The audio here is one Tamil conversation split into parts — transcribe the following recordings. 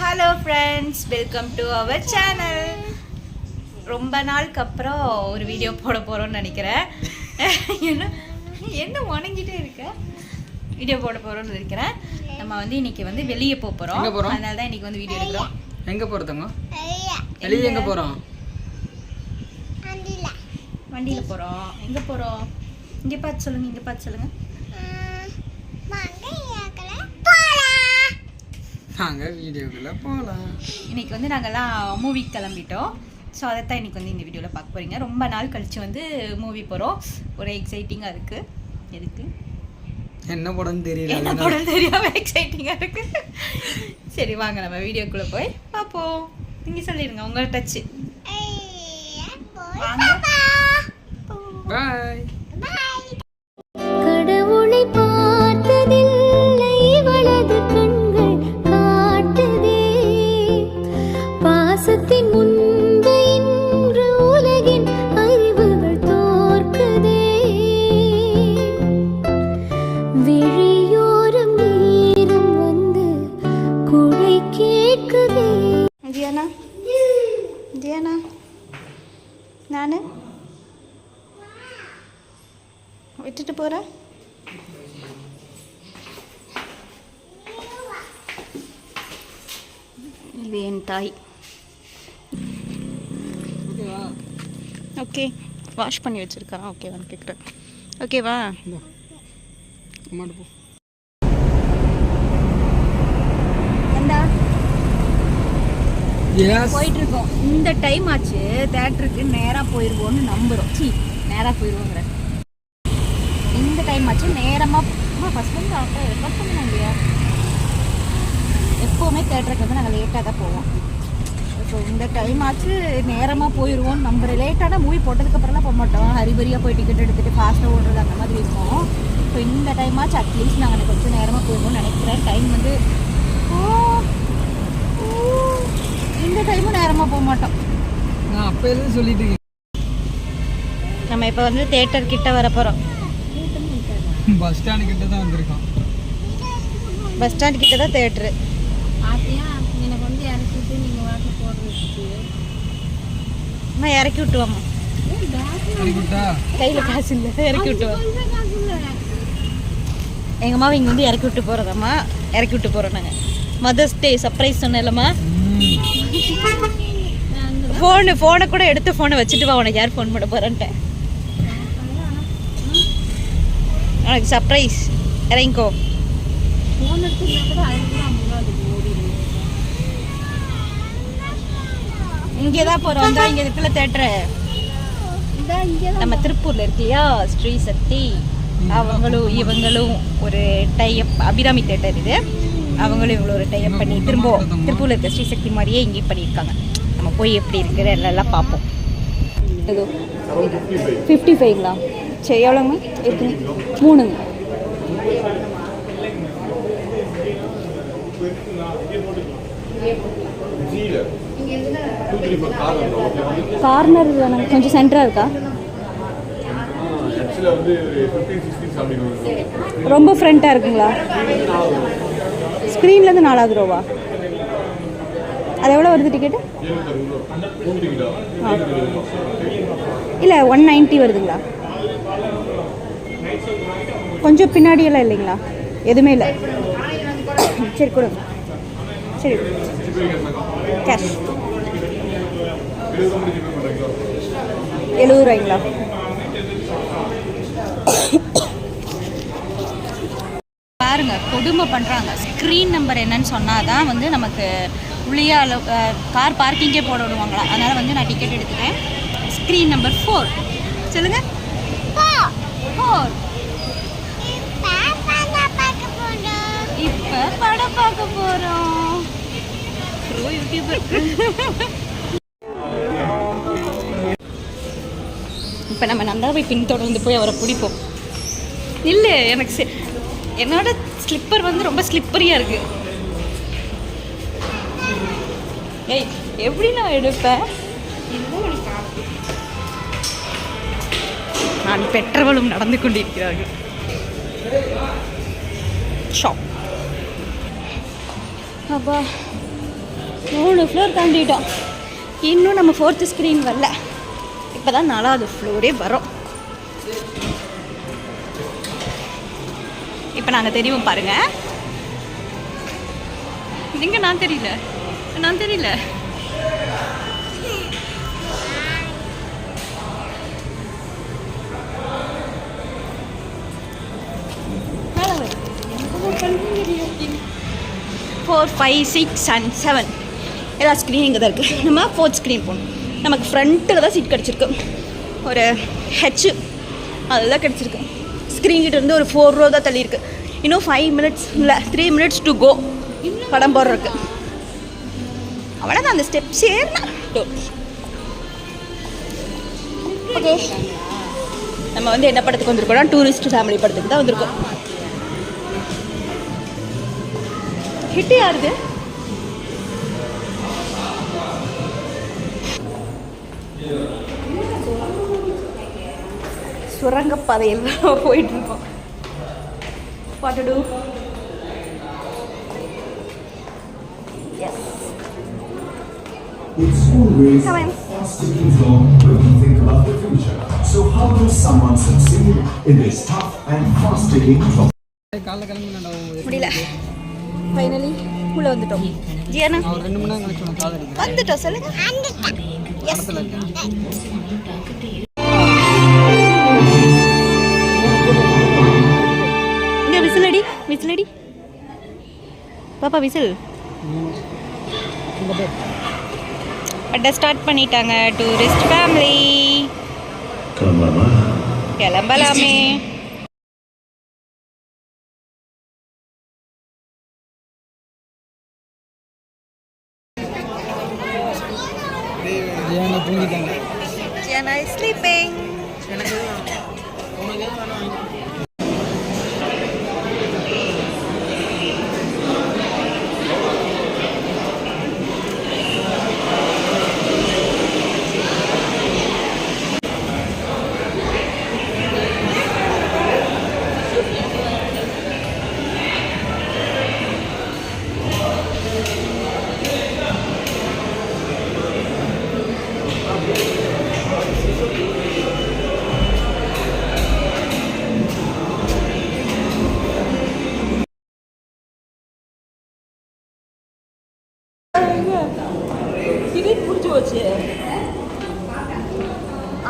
Hello friends welcome to our channel ரொம்ப நாளுக்கு அப்புறம் ஒரு வீடியோ போட போகிறோம்னு நினைக்கிறேன். என்ன? என்ன உணங்கிட்டே இருக்க? வீடியோ போட போகிறோம்னு நினைக்கிறேன். நம்ம வந்து இன்னைக்கு வந்து வெளியே போக போகிறோம்? அதனால தான் இன்னைக்கு வந்து வீடியோ எடுக்கிறோம். எங்க போறதுங்க வெளியே. எங்க போறோம்? வண்டியில். போகிறோம் எங்கே போகிறோம் இங்கே பார்த்து சொல்லுங்கள் இங்கே பார்த்து சொல்லுங்கள் நாங்க வீடியோக்குள்ள போலாம். இன்னைக்கு வந்து நாங்கெல்லாம் மூவி கிளம்பிட்டோம். ஸோ அதைத்தான் இன்னைக்கு வந்து இந்த வீடியோவில் பார்க்க போறீங்க. ரொம்ப நாள் கழிச்சு வந்து மூவி போகிறோம் ஒரு எக்ஸைட்டிங்காக இருக்கு. எதுக்கு? என்ன படம்னு தெரியல. என்ன. படம் தெரியாம எக்ஸைட்டிங்காக இருக்கு. சரி வாங்க நம்ம வீடியோக்குள்ளே போய் பார்ப்போம். நீங்கள் சொல்லிடுங்க உங்க டச்சு வாங்க. பாய் தியானா நான் விட்டுட்டு போகிறேன் இது என் தாய். ஓகே வாஷ் பண்ணி வச்சுருக்கான் ஓகேவான்னு கேட்குறேன் ஓகேவா அம்மாட்ட போயிட்டு இருக்கோம் இந்த டைம் ஆச்சு தேட்டருக்கு நேராக போயிடுவோம்னு நம்புகிறோம் சி நேராக போயிடுவோங்கிற இந்த டைம் ஆச்சு நேரமாக ஃபஸ்ட் வந்து ஆட்டோ ரெக்கார்ட் பண்ணுவோம் இல்லையா? எப்போவுமே தேட்டருக்கு வந்து நாங்கள் லேட்டாக தான் போவோம். ஸோ இந்த டைம் ஆச்சு நேரமாக போயிடுவோம் நம்ம லேட்டான மூவி போட்டதுக்கப்புறம்லாம் போக மாட்டோம். ஹரிபரியாக போய் டிக்கெட் எடுத்துகிட்டு ஃபாஸ்ட்டாக ஓடுறது அந்த மாதிரி இருக்கும். ஸோ இந்த டைம் ஆச்சு அட்லீஸ்ட் நாங்கள் கொஞ்சம் நேரமாக போயிடுவோம்னு நினைக்கிறேன். டைம் வந்து ஓ, ஓ, நேரமாக போக மாட்டோம். நான் அப்ப எதுவும் சொல்லிட்டு. நம்ம இப்போ வந்து தேட்டர் கிட்ட வர போகிறோம் பஸ் ஸ்டாண்டு கிட்ட தான் வந்திருக்கோம். பஸ் ஸ்டாண்ட் கிட்ட தான் தேட்டரு எனக்கு வந்து இறக்கிட்டு நீங்கள் வாட்டு போடுறதுக்கு. அம்மா இறக்கி விட்டுவாம்மா கையில் காசு இல்லை இறக்கி விட்டுவோம். எங்கள் அம்மாவை இங்கே வந்து இறக்கி விட்டு போகிறதம்மா இறக்கி விட்டு போகிறோம் நாங்கள் மதர்ஸ் டே சர்ப்ரைஸ் சொன்னேன்லம்மா. ஃபோனு ஃபோனை கூட எடுத்து ஃபோனை வச்சுட்டு வா உனக்கு யார் ஃபோன் பண்ண போகிறேன்ட்டேன் உனக்கு சர்ப்ரைஸ் இறங்கிக்கோ. இங்கே தான் போகிறோம் தான் இங்கே இருக்குல்ல தேட்டரு நம்ம திருப்பூர்ல இருக்கு இல்லையா ஸ்ரீ சக்தி அவங்களும் இவங்களும் ஒரு டைப் அபிராமி தேட்டர் இது. அவங்களும் இவ்வளோ ஒரு டைப் பண்ணி திரும்ப திருப்பூர்ல இருக்க ஸ்ரீ சக்தி மாதிரியே இங்கேயும் பண்ணியிருக்காங்க. நம்ம போய் எப்படி இருக்குது எல்லாம் பார்ப்போம். ஏதோ ஃபிஃப்டி ஃபைவ்ங்களா சரி எவ்வளோங்க எத்தனை? மூணுங்க. கார்னர் கொஞ்சம் சென்டராக இருக்கா? ரொம்ப ஃப்ரண்ட்டாக இருக்குங்களா? ஸ்க்ரீன்லேருந்து நாலாவது ரூபா அது எவ்வளோ வருது டிக்கெட்டு எழுபத்தறுபது இல்லை ஒன் நைன்ட்டி வருதுங்களா? கொஞ்சம் பின்னாடியெல்லாம் இல்லைங்களா? எதுவுமே இல்லை. சரி கொடுங்க சரி. கேஷ் எழுபது ரூபாய்ங்களா? பாருங்க கொடுமை பண்ணுறாங்க ஸ்க்ரீன் நம்பர் என்னன்னு சொன்னால் தான் வந்து நமக்கு உள்ளே அளவு கார் பார்க்கிங்கே போட விடுவாங்களா. அதனால் வந்து நான் டிக்கெட் எடுத்துட்டேன். ஸ்க்ரீன் நம்பர் ஃபோர் சொல்லுங்க. ஃபோர் இப்போ படம் பார்க்க போகிறோம் இப்போ நம்ம நந்தாவை பின்தொடர்ந்து போய் அவரை பிடிப்போம். இல்லை எனக்கு என்னோட ஸ்லிப்பர் வந்து ரொம்ப ஸ்லிப்பரியாக இருக்கு. ஏய் எப்படி நான் எடுப்பேன்? நான் பெற்றவளும் நடந்து கொண்டிருக்கிறார்கள். ஷாப் அப்பா மூணு ஃப்ளோர் தாண்டிட்டோம். இன்னும் நம்ம ஃபோர்த்து ஸ்க்ரீன் வரல. இப்போ தான் நாலாவது ஃப்ளோரே வரோம். இப்போ நாங்கள் தெரியும் பாருங்க. எங்க நான் தெரியல? நான் தெரியல. Four five six and seven எல்லா ஸ்க்ரீன் இங்கே தான் இருக்குது நம்ம ஃபோர்த் ஸ்க்ரீன் போகணும். நமக்கு ஃப்ரண்ட்டில் தான் சீட் கிடச்சிருக்கு. ஒரு ஹெச் அதுதான் கிடச்சிருக்கு. ஸ்க்ரீன் கிட்ட இருந்து ஒரு ஃபோர் ரோ தான் தள்ளியிருக்கு. இன்னும் ஃபைவ் மினிட்ஸ் இல்லை த்ரீ மினிட்ஸ் டு கோ படம் போடுறதுக்கு. அவ்வளோதான் அந்த ஸ்டெப்ஸ் ஏறினா ஓகே நம்ம வந்து என்ன படத்துக்கு வந்திருக்கோம்னா டூரிஸ்ட் ஃபேமிலி படத்துக்கு தான் வந்திருக்கோம். ஹிட்டு யாருது? சுரங்கப்பாதையில் போயிட்டு இருக்கோம். What to yes It's always Come in. sticking long when you think about the future. So how does someone succeed in this tough and fast-ticking clock? காலைல கிளம்பினா முடியல ஃபைனலி உள்ளே வந்துட்டோம் ஜியானா நான் ஒரு ரெண்டு மணி நேரம் கழிச்சு உனக்கு கால் அடிக்கிறேன் வந்துட்டோம் சொல்லுங்க எஸ் விசில் அடி விசில் அடி பாப்பா விசில். பட்ட ஸ்டார்ட் பண்ணிட்டாங்க டூரிஸ்ட் ஃபேமிலி கிளம்பலாமே.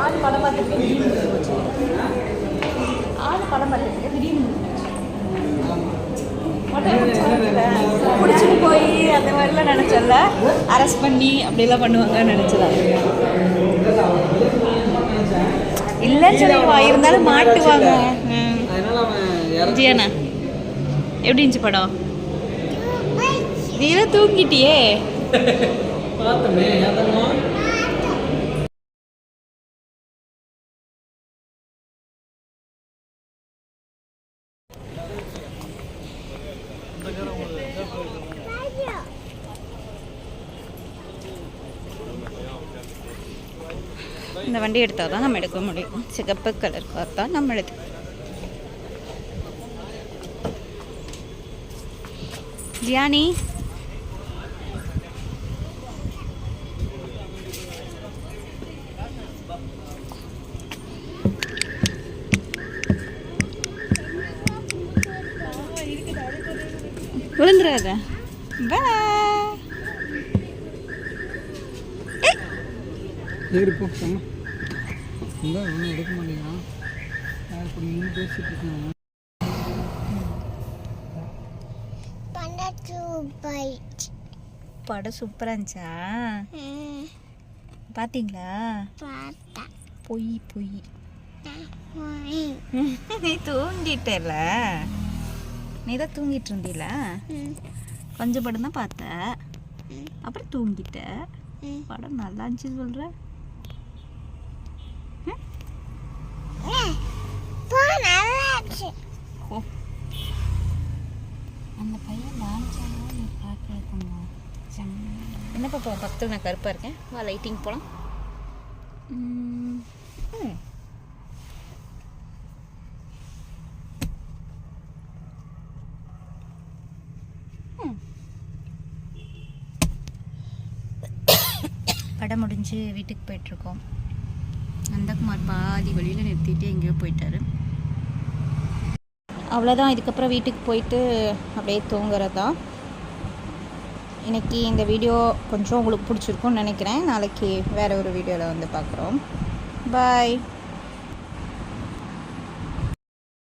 ஆடு படம் பார்த்துட்டு திடீர்னு படம் பார்த்துட்டு திடீர்னு முடிஞ்சு பிடிச்சிட்டு போய் அந்த மாதிரிலாம் நினச்சல அரெஸ்ட் பண்ணி அப்படிலாம் பண்ணுவாங்கன்னு நினச்சதா இல்லைன்னு சொல்லுவா இருந்தாலும் மாட்டுவாங்க. ஜியானா எப்படி இருந்துச்சு படம்? நீ தூங்கிட்டியே. பார்த்தோமே இந்த வண்டி எடுத்தால் தான் நம்ம எடுக்க முடியும். சிகப்பு கலர் கார் தான் நம்ம எடுத்து ஜியானி விழுந்துடாத Bye. ஏறி இல்லை ஒன்றும் எடுக்க மாட்டேங்கிறான். யார் இப்படி நின்று பேசிட்டு இருக்காங்க படம் சூப்பராக இருந்துச்சா? பார்த்தீங்களா பொய் பொய். நீ தூங்கிட்டல? நீ தான் தூங்கிட்டு இருந்தீல? கொஞ்சம் படம் தான் பார்த்த அப்புறம் தூங்கிட்ட. படம் நல்லா இருந்துச்சு சொல்ற ஓ அந்த பையன் டான்ஸாக நீ பார்க்கணும் என்ன பாப்பா பக்கத்தில் நான் கருப்பாக இருக்கேன்? வா லைட்டிங் போகலாம் படம் முடிஞ்சு வீட்டுக்கு போயிட்டுருக்கோம். நந்தகுமார் பாதி வழியில் நிறுத்திட்டு எங்கேயோ போயிட்டாரு. அவ்வளோதான் இதுக்கப்புறம் வீட்டுக்கு போயிட்டு அப்படியே தூங்குறது. தான் இந்த வீடியோ கொஞ்சம் உங்களுக்கு பிடிச்சிருக்கும்னு நினைக்கிறேன். நாளைக்கு வேறு ஒரு வீடியோவில் வந்து பார்க்குறோம். பாய்